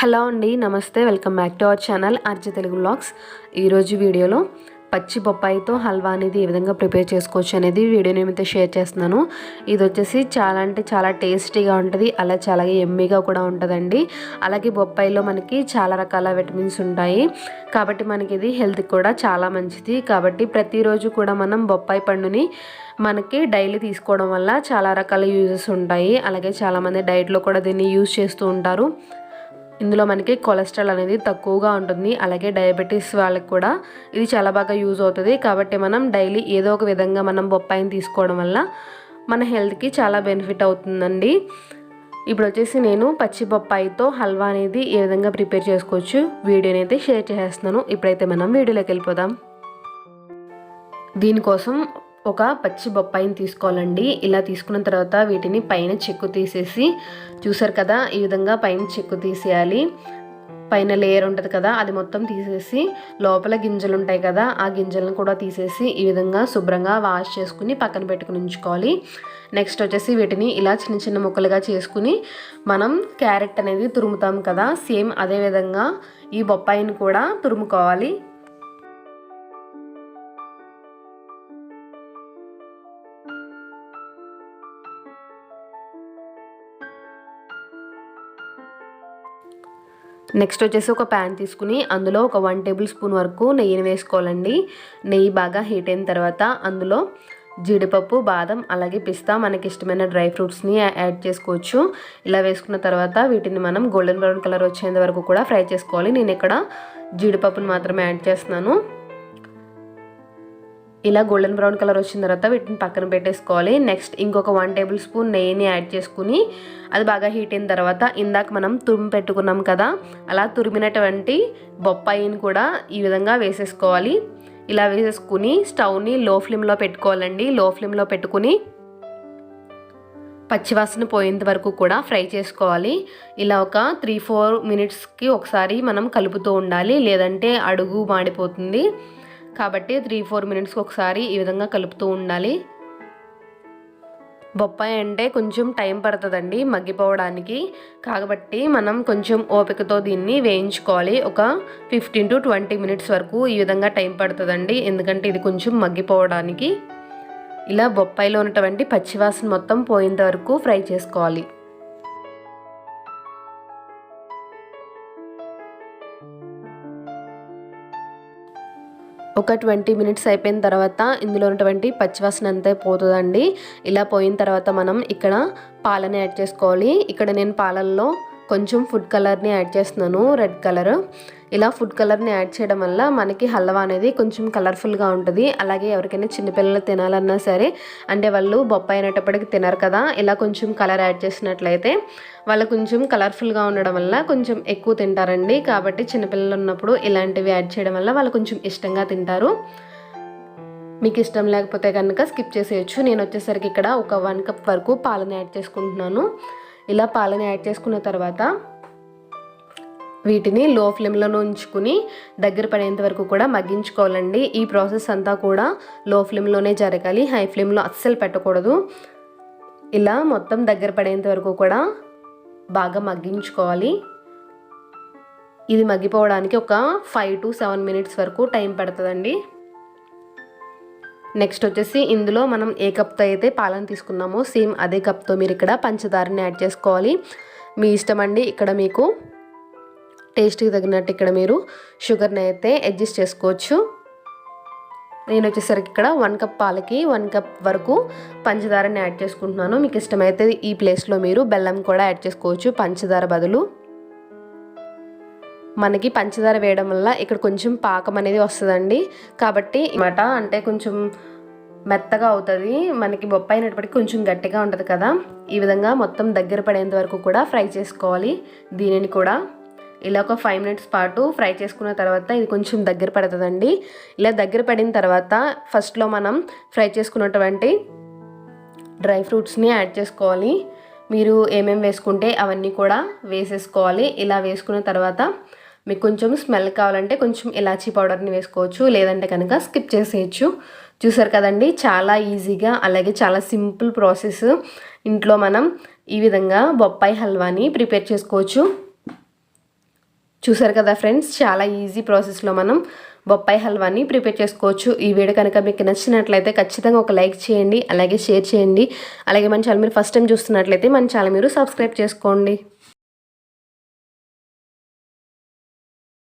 Hello అండి నమస్తే welcome back to our channel ఆర్జ Telugu blogs. ఈరోజు వీడియోలో పచ్చి బొప్పాయితో హల్వా అనేది ఏ విధంగా ప్రిపేర్ చేసుకోవచ్చు అనేది వీడియో ఏమైతే షేర్ చేస్తున్నాను. ఇది వచ్చేసి చాలా అంటే చాలా టేస్టీగా ఉంటుంది అలా చాలా ఎమ్మీగా కూడా ఉంటుందండి. అలాగే బొప్పాయిలో మనకి చాలా రకాల విటమిన్స్ ఉంటాయి. కాబట్టి మనకి ఇది హెల్త్కి కూడా చాలా మంచిది. కాబట్టి ప్రతిరోజు కూడా మనం బొప్పాయి పండుని మనకి డైలీ తీసుకోవడం వల్ల చాలా రకాల యూజెస్ ఉంటాయి. అలాగే చాలామంది డైట్లో కూడా దీన్ని యూజ్ చేస్తూ ఉంటారు. ఇందులో మనకి కొలెస్ట్రాల్ అనేది తక్కువగా ఉంటుంది అలాగే డయాబెటీస్ వాళ్ళకి కూడా ఇది చాలా బాగా యూజ్ అవుతుంది. కాబట్టి మనం డైలీ ఏదో ఒక విధంగా మనం బొప్పాయిని తీసుకోవడం వల్ల మన హెల్త్కి చాలా బెనిఫిట్ అవుతుందండి. ఇప్పుడు వచ్చేసి నేను పచ్చి బొప్పాయితో హల్వా అనేది ఏ విధంగా ప్రిపేర్ చేసుకోవచ్చు వీడియోని అయితే షేర్ చేసేస్తున్నాను. ఇప్పుడైతే మనం వీడియోలోకి వెళ్ళిపోదాం. దీనికోసం ఒక పచ్చి బొప్పాయిని తీసుకోవాలండి. ఇలా తీసుకున్న తర్వాత వీటిని పైన చెక్కు తీసేసి చూసారు కదా ఈ విధంగా పైన చెక్కు తీసేయాలి. పైన లేయర్ ఉంటుంది కదా అది మొత్తం తీసేసి లోపల గింజలు ఉంటాయి కదా ఆ గింజలను కూడా తీసేసి ఈ విధంగా శుభ్రంగా వాష్ చేసుకుని పక్కన పెట్టుకుని ఉంచుకోవాలి. నెక్స్ట్ వచ్చేసి వీటిని ఇలా చిన్న చిన్న ముక్కలుగా చేసుకుని మనం క్యారెట్ అనేది తురుముతాం కదా సేమ్ అదే విధంగా ఈ బొప్పాయిని కూడా తురుముకోవాలి. నెక్స్ట్ వచ్చేసి ఒక ప్యాన్ తీసుకుని అందులో ఒక వన్ టేబుల్ స్పూన్ వరకు నెయ్యిని వేసుకోవాలండి. నెయ్యి బాగా హీట్ అయిన తర్వాత అందులో జీడిపప్పు బాదం అలాగే పిస్తా మనకి ఇష్టమైన డ్రై ఫ్రూట్స్ని యాడ్ చేసుకోవచ్చు. ఇలా వేసుకున్న తర్వాత వీటిని మనం గోల్డెన్ బ్రౌన్ కలర్ వచ్చేంత వరకు కూడా ఫ్రై చేసుకోవాలి. నేను ఇక్కడ జీడిపప్పుని మాత్రమే యాడ్ చేస్తున్నాను. ఇలా గోల్డెన్ బ్రౌన్ కలర్ వచ్చిన తర్వాత వీటిని పక్కన పెట్టేసుకోవాలి. నెక్స్ట్ ఇంకొక వన్ టేబుల్ స్పూన్ నెయ్యిని యాడ్ చేసుకుని అది బాగా హీట్ అయిన తర్వాత ఇందాక మనం తురిమి పెట్టుకున్నాం కదా అలా తురిమినటువంటి బొప్పాయిని కూడా ఈ విధంగా వేసేసుకోవాలి. ఇలా వేసేసుకుని స్టవ్ని లో ఫ్లేమ్లో పెట్టుకోవాలండి. లో ఫ్లేమ్లో పెట్టుకుని పచ్చివాసన పోయేంత వరకు కూడా ఫ్రై చేసుకోవాలి. ఇలా ఒక త్రీ ఫోర్ మినిట్స్కి ఒకసారి మనం కలుపుతూ ఉండాలి. లేదంటే అడుగు మాడిపోతుంది. కాబట్టి త్రీ ఫోర్ మినిట్స్కి ఒకసారి ఈ విధంగా కలుపుతూ ఉండాలి. బొప్పాయి అంటే కొంచెం టైం పడుతుందండి మగ్గిపోవడానికి. కాబట్టి మనం కొంచెం ఓపికతో దీన్ని వేయించుకోవాలి. ఒక ఫిఫ్టీన్ టు ట్వంటీ మినిట్స్ వరకు ఈ విధంగా టైం పడుతుందండి. ఎందుకంటే ఇది కొంచెం మగ్గిపోవడానికి. ఇలా బొప్పాయిలో ఉన్నటువంటి పచ్చివాసన మొత్తం పోయేంత వరకు ఫ్రై చేసుకోవాలి. ఒక ట్వంటీ మినిట్స్ అయిపోయిన తర్వాత ఇందులో ఉన్నటువంటి పచ్చివాసన అంతే పోతుందండి. ఇలా పోయిన తర్వాత మనం ఇక్కడ పాలని యాడ్ చేసుకోవాలి. ఇక్కడ నేను పాలల్లో కొంచెం ఫుడ్ కలర్ని యాడ్ చేస్తున్నాను. Red colour. ఇలా ఫుడ్ కలర్ని యాడ్ చేయడం వల్ల మనకి హల్వా అనేది కొంచెం కలర్ఫుల్గా ఉంటుంది. అలాగే ఎవరికైనా చిన్నపిల్లలు తినాలన్నా సరే అంటే వాళ్ళు బొప్పాయి అనేటప్పటికి తినరు కదా ఇలా కొంచెం కలర్ యాడ్ చేసినట్లయితే వాళ్ళు కొంచెం కలర్ఫుల్గా ఉండడం వల్ల కొంచెం ఎక్కువ తింటారండి. కాబట్టి చిన్నపిల్లలు ఉన్నప్పుడు ఇలాంటివి యాడ్ చేయడం వల్ల వాళ్ళు కొంచెం ఇష్టంగా తింటారు. మీకు ఇష్టం లేకపోతే కనుక స్కిప్ చేసేయచ్చు. నేను వచ్చేసరికి ఇక్కడ ఒక వన్ కప్ వరకు పాలను యాడ్ చేసుకుంటున్నాను. ఇలా పాలను యాడ్ చేసుకున్న తర్వాత వీటిని లో ఫ్లేమ్లోనే ఉంచుకుని దగ్గర పడేంత వరకు కూడా మగ్గించుకోవాలండి. ఈ ప్రాసెస్ అంతా కూడా లో ఫ్లేమ్లోనే జరగాలి. హై ఫ్లేమ్లో అస్సలు పెట్టకూడదు. ఇలా మొత్తం దగ్గర పడేంత వరకు కూడా బాగా మగ్గించుకోవాలి. ఇది మగ్గిపోవడానికి ఒక ఫైవ్ టు సెవెన్ మినిట్స్ వరకు టైం పడుతుందండి. నెక్స్ట్ వచ్చేసి ఇందులో మనం ఏ కప్తో అయితే పాలను తీసుకున్నామో సేమ్ అదే కప్తో మీరు ఇక్కడ పంచదారని యాడ్ చేసుకోవాలి. మీ ఇష్టం అండి ఇక్కడ మీకు టేస్ట్కి తగినట్టు ఇక్కడ మీరు షుగర్ని అయితే అడ్జస్ట్ చేసుకోవచ్చు. నేను వచ్చేసరికి ఇక్కడ వన్ కప్ పాలకి వన్ కప్ వరకు పంచదారని యాడ్ చేసుకుంటున్నాను. మీకు ఇష్టమైతే ఈ ప్లేస్లో మీరు బెల్లం కూడా యాడ్ చేసుకోవచ్చు. పంచదార బదులు మనకి పంచదార వేయడం వల్ల ఇక్కడ కొంచెం పాకం అనేది వస్తుందండి. కాబట్టి మాట అంటే కొంచెం మెత్తగా అవుతుంది. మనకి బొప్పాయి అయినప్పటికీ కొంచెం గట్టిగా ఉంటుంది కదా. ఈ విధంగా మొత్తం దగ్గర పడేంత వరకు కూడా ఫ్రై చేసుకోవాలి. దీనిని కూడా ఇలా ఒక ఫైవ్ మినిట్స్ పాటు ఫ్రై చేసుకున్న తర్వాత ఇది కొంచెం దగ్గర పడుతుందండి. ఇలా దగ్గర పడిన తర్వాత ఫస్ట్లో మనం ఫ్రై చేసుకున్నటువంటి డ్రై ఫ్రూట్స్ని యాడ్ చేసుకోవాలి. మీరు ఏమేమి వేసుకుంటే అవన్నీ కూడా వేసేసుకోవాలి. ఇలా వేసుకున్న తర్వాత మీకు కొంచెం స్మెల్ కావాలంటే కొంచెం ఇలాచీ పౌడర్ని వేసుకోవచ్చు. లేదంటే కనుక స్కిప్ చేసేయచ్చు. చూసారు కదండి చాలా ఈజీగా అలాగే చాలా సింపుల్ ప్రాసెస్ ఇంట్లో మనం ఈ విధంగా బొప్పాయి హల్వాని ప్రిపేర్ చేసుకోవచ్చు. చూసారు కదా ఫ్రెండ్స్ చాలా ఈజీ ప్రాసెస్లో మనం బొప్పాయి హల్వాని ప్రిపేర్ చేసుకోవచ్చు. ఈ వీడియో కనుక మీకు నచ్చినట్లయితే ఖచ్చితంగా ఒక లైక్ చేయండి అలాగే షేర్ చేయండి. అలాగే మన ఛానల్ మీరు ఫస్ట్ టైం చూస్తున్నట్లయితే మన ఛానల్ మీరు సబ్స్క్రైబ్ చేసుకోండి.